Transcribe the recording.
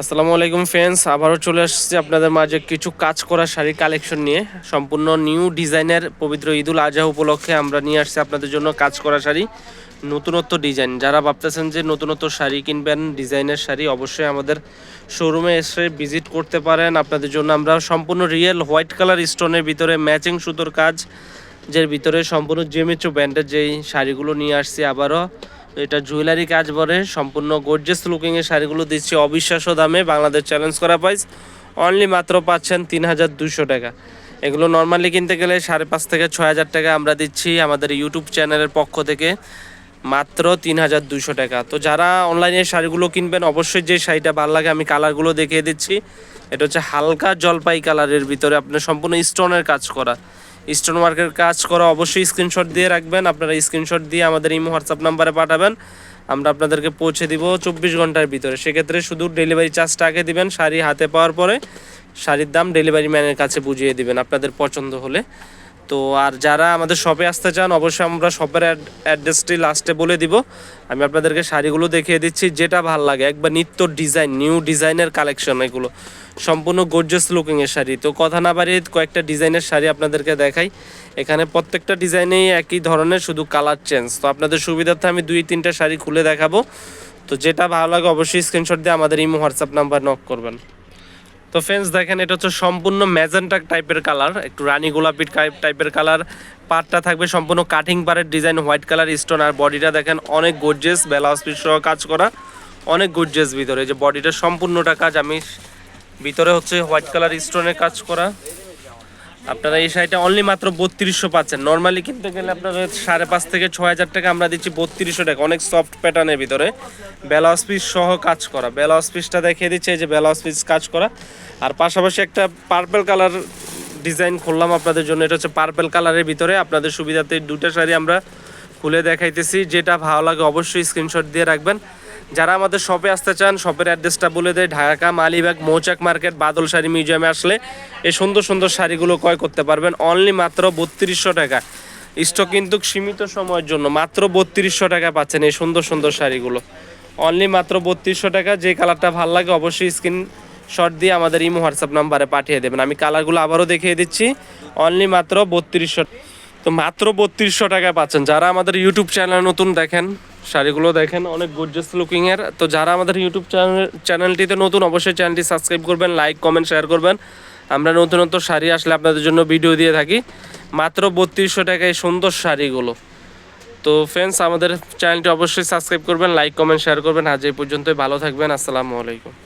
আসসালামু আলাইকুম ফ্রেন্ডস আবারও চলে আসছি আপনাদের মাঝে কিছু কাজ করা শাড়ির কালেকশন নিয়ে। সম্পূর্ণ নিউ ডিজাইনের পবিত্র ঈদুল আজহা উপলক্ষে আমরা নিয়ে আসছি আপনাদের জন্য কাজ করা শাড়ি। নতুনত্ব ডিজাইন যারা ভাবতেছেন যে নতুনত্ব শাড়ি কিনবেন ডিজাইনের শাড়ি অবশ্যই আমাদের শোরুমে এসে ভিজিট করতে পারেন। আপনাদের জন্য আমরা সম্পূর্ণ রিয়েল হোয়াইট কালার স্টোনের ভিতরে ম্যাচিং সুতোর কাজ, যের ভিতরে সম্পূর্ণ জেমিচু ব্র্যান্ডের যেই শাড়িগুলো নিয়ে আসছি আবারও। এটা জুয়েলারি কাজ বলে, সম্পূর্ণ গর্জেস লুকিংয়ের শাড়িগুলো দিচ্ছি, অবিশ্বাস্য দামে বাংলাদেশ চ্যালেঞ্জ করা প্রাইস অনলি মাত্র পাচ্ছেন তিন হাজার দুশো টাকা। এগুলো নর্মালি কিনতে গেলে সাড়ে পাঁচ থেকে ছয় হাজার টাকা আমরা দিচ্ছি আমাদের ইউটিউব চ্যানেলের পক্ষ থেকে, মাত্র তিন হাজার দুশো টাকা। তো যারা অনলাইনে শাড়িগুলো কিনবেন, অবশ্যই যে শাড়িটা ভালো লাগে আমি কালারগুলো দেখিয়ে দিচ্ছি। এটা হচ্ছে হালকা জলপাই কালারের ভিতরে আপনার সম্পূর্ণ স্টোনের কাজ করা। স্টোন ওয়ার্কের কাজ করা অবশ্যই স্ক্রিনশট দিয়ে রাখবেন। আপনারা স্ক্রিনশট দিয়ে আমাদের ইমো হোয়াটসঅ্যাপ নাম্বারে পাঠাবেন। আমরা আপনাদেরকে পৌঁছে দিব চব্বিশ ঘণ্টার ভিতরে। সেক্ষেত্রে শুধু ডেলিভারি চার্জটা আগে দিবেন, শাড়ি হাতে পাওয়ার পরে শাড়ির দাম ডেলিভারি ম্যানের কাছে বুঝিয়ে দিবেন আপনাদের পছন্দ হলে। তো আর যারা আমাদের শপে আসতে চান, অবশ্যই আমরা শপের অ্যাড্রেসটি লাস্টে বলে দিব। আমি আপনাদেরকে শাড়িগুলো দেখিয়ে দিচ্ছি, যেটা ভালো লাগে। একবার নিত্য ডিজাইন নিউ ডিজাইনের কালেকশন এগুলো। সম্পূর্ণ গর্জাস লুকিংয়ের শাড়ি। তো কথা না বাড়িয়ে কয়েকটা ডিজাইনের শাড়ি আপনাদেরকে দেখাই। এখানে প্রত্যেকটা ডিজাইনেই একই ধরনের, শুধু কালার চেঞ্জ তো আপনাদের সুবিধার্থে আমি দুই, তিনটা শাড়ি খুলে দেখাবো। তো যেটা ভালো লাগে, অবশ্যই স্ক্রিনশট দিয়ে আমাদের ইমো হোয়াটসঅ্যাপ নাম্বার নক করবেন। তো ফ্রেন্ডস দেখেন, এটা হচ্ছে সম্পূর্ণ ম্যাজেন্টা টাইপের কালার একটু রানী গোলাপি টাইপের কালার পাটটা থাকবে সম্পূর্ণ কাটিং পারের ডিজাইন হোয়াইট কালার স্টোন আর বডিটা দেখেন, অনেক গর্জেস ব্লাউজ পিস সহ কাজ করা, অনেক গর্জেস ভিতরে। যে বডিটা সম্পূর্ণটা কাজ, আমি ভিতরে হচ্ছে হোয়াইট কালার স্টোনের কাজ করা। আপনারা এই শাড়িটা অনলি মাত্র বত্রিশশো পাচ্ছেন। নর্মালি কিনতে গেলে আপনার সাড়ে পাঁচ থেকে ছয় হাজার টাকা আমরা দিচ্ছি বত্রিশশো টাকা, অনেক সফট প্যাটার্নের ভিতরে। ব্লাউজ পিস সহ কাজ করা। ব্লাউজ পিসটা দেখিয়ে দিচ্ছে, এই যে ব্লাউজ পিস কাজ করা। আর পাশাপাশি একটা পার্পেল কালার ডিজাইন খুললাম আপনাদের জন্য। এটা হচ্ছে পার্পেল কালারের ভিতরে। আপনাদের সুবিধাতে দুটো শাড়ি আমরা খুলে দেখাইতেছি। যেটা ভালো লাগে অবশ্যই স্ক্রিনশট দিয়ে রাখবেন। যারা আমাদের শপে আসতে চান শপের অ্যাড্রেসটা বলে দেয়, ঢাকা, মালিবাগ, মৌচাক মার্কেট বাদল শাড়ি মিউজিয়ামে আসলে এই সুন্দর সুন্দর শাড়িগুলো ক্রয় করতে পারবেন। অনলি মাত্র বত্রিশশো টাকা। স্টক কিন্তু সীমিত সময়ের জন্য মাত্র বত্রিশশো টাকা পাচ্ছেন এই সুন্দর সুন্দর শাড়িগুলো। অনলি মাত্র বত্রিশশো টাকা। যে কালারটা ভালো লাগে অবশ্যই স্ক্রিন শট দিয়ে আমাদের ইমো হোয়াটসঅ্যাপ নাম্বারে পাঠিয়ে দেবেন। আমি কালারগুলো আবারও দেখিয়ে দিচ্ছি। অনলি মাত্র বত্রিশশো তো মাত্র বত্রিশশো টাকায় পাচ্ছেন। যারা আমাদের ইউটিউব চ্যানেল নতুন দেখেন, শাড়িগুলো দেখেন, অনেক গর্জাস লুকিংয়ের তো যারা আমাদের ইউটিউব চ্যানেল চ্যানেলটিতে নতুন, অবশ্যই চ্যানেলটি সাবস্ক্রাইব করবেন লাইক কমেন্ট শেয়ার করবেন। আমরা নতুন নতুন শাড়ি আসলে আপনাদের জন্য ভিডিও দিয়ে থাকি। মাত্র বত্রিশশো টাকায় সুন্দর শাড়িগুলো। তো ফ্রেন্ডস আমাদের চ্যানেলটি অবশ্যই সাবস্ক্রাইব করবেন লাইক কমেন্ট শেয়ার করবেন। আজ এই পর্যন্তই, ভালো থাকবেন, আসসালামু আলাইকুম।